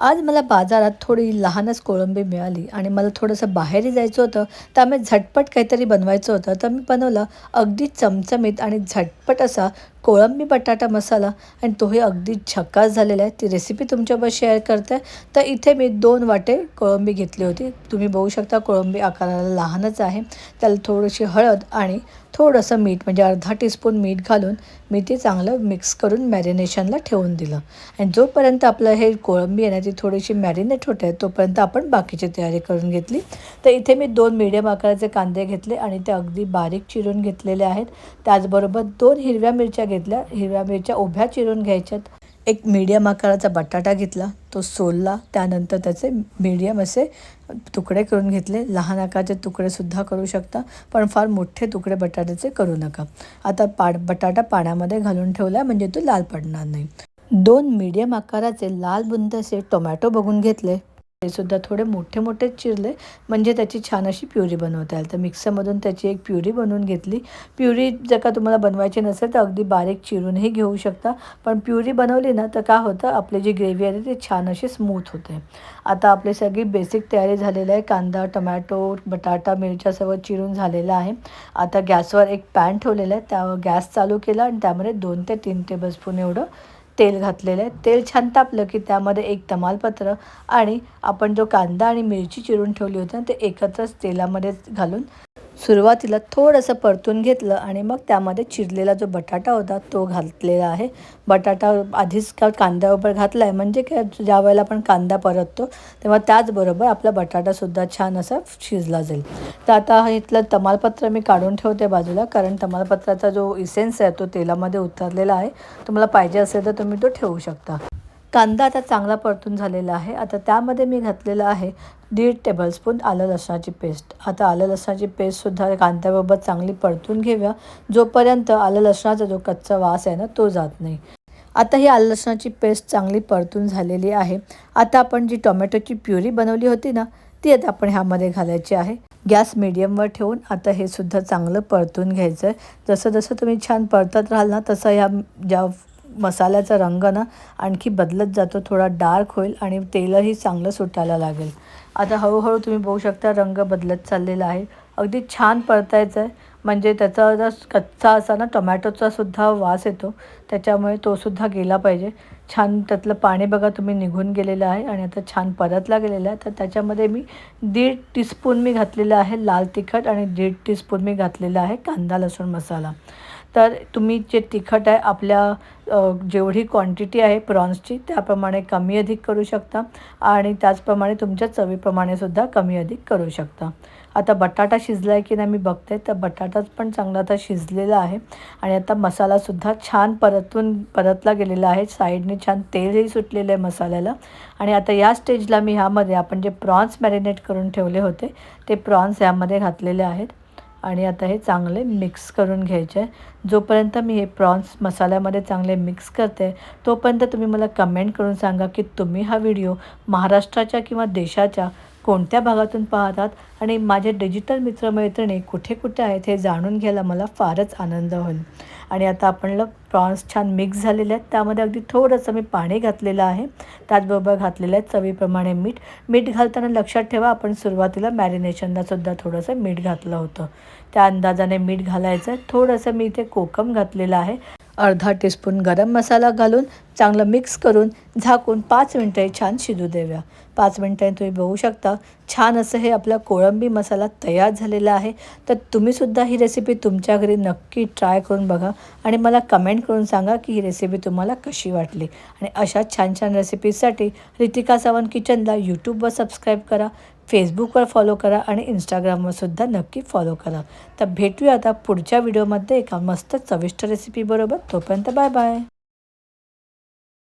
आज मला बाजारात थोडी लहानच कोळंबी मिळाली आणि मला थोडंसं बाहेरही जायचं होतं त्यामुळे झटपट काहीतरी बनवायचं होतं. तर मी बनवलं अगदी चमचमीत आणि झट झटपट असा कोळंबी बटाटा मसाला आणि तोही अगदी झकास झालेला आहे. ती रेसिपी तुमच्याबरोबर शेअर करते तर इथे मी दोन वाटे कोळंबी घेतली होती. तुम्ही बघू शकता कोळंबी आकाराला लहानच आहे. त्याला थोडीशी हळद आणि थोडंसं मीठ म्हणजे अर्धा टीस्पून मीठ घालून मी ते चांगलं मिक्स करून मॅरिनेशनला ठेवून दिलं. आणि जोपर्यंत आपलं हे कोळंबी आहे ना ती थोडीशी मॅरिनेट होते तोपर्यंत आपण बाकीची तयारी करून घेतली. तर इथे मी दोन मीडियम आकाराचे कांदे घेतले आणि ते अगदी बारीक चिरून घेतलेले आहेत. त्याचबरोबर दोन हिरव्या मिरच्या घेतल्या. हिरव्या मिरच्या उभ्या चिरून घ्यायच्यात. एक मीडियम आकाराचा बटाटा घेतला. तो सोलला. त्यानंतर त्याचे मीडियम असे तुकडे करून घेतले. लहान आकाराचे तुकडेसुद्धा करू शकता पण फार मोठे तुकडे बटाट्याचे करू नका. आता पा बटाटा पाण्यामध्ये घालून ठेवला म्हणजे तो लाल पडणार नाही. दोन मीडियम आकाराचे लाल बुंद असे टोमॅटो बघून घेतले. ते सुद्धा थोडे मोठे मोठे चिरले. म्हणजे त्याची छान अशी प्युरी बनवता येईल. तर मिक्सरमधून त्याची एक प्युरी बनवून घेतली. प्युरी जर का तुम्हाला बनवायची नसेल तर अगदी बारीक चिरूनही घेऊ शकता. पण प्युरी बनवली ना तर काय होतं आपली जी ग्रेव्ही आहे ती छान अशी स्मूथ होते. आता आपली सगळी बेसिक तयारी झालेली आहे. कांदा टोमॅटो बटाटा मिरच्या सर्व चिरून झालेलं आहे. आता गॅसवर एक पॅन ठेवलेला आहे. त्यावर गॅस चालू केला आणि त्यामध्ये दोन ते तीन टेबलस्पून एवढं तेल घातलेलं आहे. तेल छान तापलं की त्यामध्ये एक तमालपत्र आणि आपण जो कांदा आणि मिरची चिरून ठेवली होती ना ते एकत्रच तेलामध्ये घालून सुरुवातीला थोडंसं परतून घेतलं आणि मग त्यामध्ये चिरलेला जो बटाटा होता तो घातलेला आहे. बटाटा आधीच का कांद्यावर घातला आहे म्हणजे काय ज्या वेळेला आपण कांदा परततो तेव्हा त्याचबरोबर आपला बटाटासुद्धा छान असा शिजला जाईल. तर आता इथलं तमालपत्र मी काढून ठेवते बाजूला कारण तमालपत्राचा जो इसेन्स आहे तो तेलामध्ये उतरलेला आहे. तुम्हाला पाहिजे असेल तर तुम्ही तो ठेवू शकता. कांदा आता चांगला परतून झालेला आहे. आता त्यामध्ये मी घातलेलं आहे दीड टेबलस्पून आलं लसणाची पेस्ट आता आलं लसणाची पेस्टसुद्धा कांद्याबरोबर चांगली परतून घेऊया. जोपर्यंत आलं लसणाचा जो कच्चा वास आहे ना तो जात नाही. आता ही आलं लसणाची पेस्ट चांगली परतून झालेली आहे. आता आपण जी टोमॅटोची प्युरी बनवली होती ना ती आता आपण ह्यामध्ये घालायची आहे. गॅस मिडियमवर ठेवून आता हे सुद्धा चांगलं परतून घ्यायचं आहे जसं जसं तुम्ही छान परतत राहाल ना तसं ह्या ज्या मसाल्याचा रंग ना आणखी बदलत जातो थोडा डार्क होईल आणि तेलही चांगलं सुटायला लागेल. आता हळूहळू तुम्ही बघू शकता रंग बदलत चाललेला आहे. अगदी छान परतायचं आहे म्हणजे त्याचा जर कच्चा असा ना टोमॅटोचा सुद्धा वास येतो. त्याच्यामुळे तोसुद्धा गेला पाहिजे. छान त्यातलं पाणी बघा तुम्ही निघून गेलेलं आहे आणि आता छान परतला गेलेला आहे. तर त्याच्यामध्ये मी दीड टीस्पून मी घातलेलं आहे लाल तिखट आणि दीड टीस्पून मी घातलेला आहे कांदा लसूण मसाला. तर तुम्ही जे तिखट आहे आपल्या जेवढी क्वांटिटी आहे प्रॉन्सची त्याप्रमाणे कमी अधिक करू शकता. आणि त्याचप्रमाणे तुमच्या चवीप्रमाणे सुद्धा कमी अधिक करू शकता. आता बटाटा शिजला आहे की नाही मी बघते तर बटाटाच पण चांगला आता शिजलेला आहे. आणि आता मसालासुद्धा छान परतून परतला गेलेला आहे. साईडने छान तेलही सुटलेलं आहे मसाल्याला. आणि आता या स्टेजला मी ह्यामध्ये आपण जे प्रॉन्स मॅरिनेट करून ठेवले होते ते प्रॉन्स ह्यामध्ये घातलेले आहेत. आणि आता हे चांगले मिक्स करून घ्यायचे. आहे जोपर्यंत मी हे प्रॉन्स मसाल्यामध्ये चांगले मिक्स करते तोपर्यंत तुम्ही मला कमेंट करून सांगा की तुम्ही हा व्हिडिओ महाराष्ट्राच्या किंवा देशाच्या कोणत्या भागातून पाहतात आणि माझे डिजिटल मित्रमैत्रिणी कुठे कुठे आहेत हे जाणून घ्यायला मला फारच आनंद होईल. आणि आता आपण प्रॉन्स छान मिक्स झालेले आहेत. त्यामध्ये अगदी थोडंसं मी पाणी घातलेलं आहे. त्याचबरोबर घातलेलं आहे चवीप्रमाणे मीठ. मीठ घालताना लक्षात ठेवा आपण सुरुवातीला मॅरिनेशनलासुद्धा थोडंसं मीठ घातलं होतं. त्या अंदाजाने मीठ घालायचं. आहे थोडंसं मी इथे कोकम घातलेलं आहे. अर्धा टीस्पून गरम मसाला घालून चांगलं मिक्स करून झाकून पाच मिनटं छान शिजू देऊया. पाच मिनटांनी तुम्ही बघू शकता छान असं हे आपला कोळंबी मसाला तयार झालेला आहे. तर तुम्हीसुद्धा ही रेसिपी तुमच्या घरी नक्की ट्राय करून बघा आणि मला कमेंट करून सांगा की ही रेसिपी तुम्हाला कशी वाटली. आणि अशा छान छान रेसिपीजसाठी रितिका सावंत किचनला यूट्यूबवर सबस्क्राईब करा. फेसबुकवर फॉलो करा आणि इंस्टाग्रामवरसुद्धा नक्की फॉलो करा. तर भेटूया आता पुढच्या व्हिडिओमध्ये. एका मस्त चविष्ट रेसिपीबरोबर तोपर्यंत बाय बाय.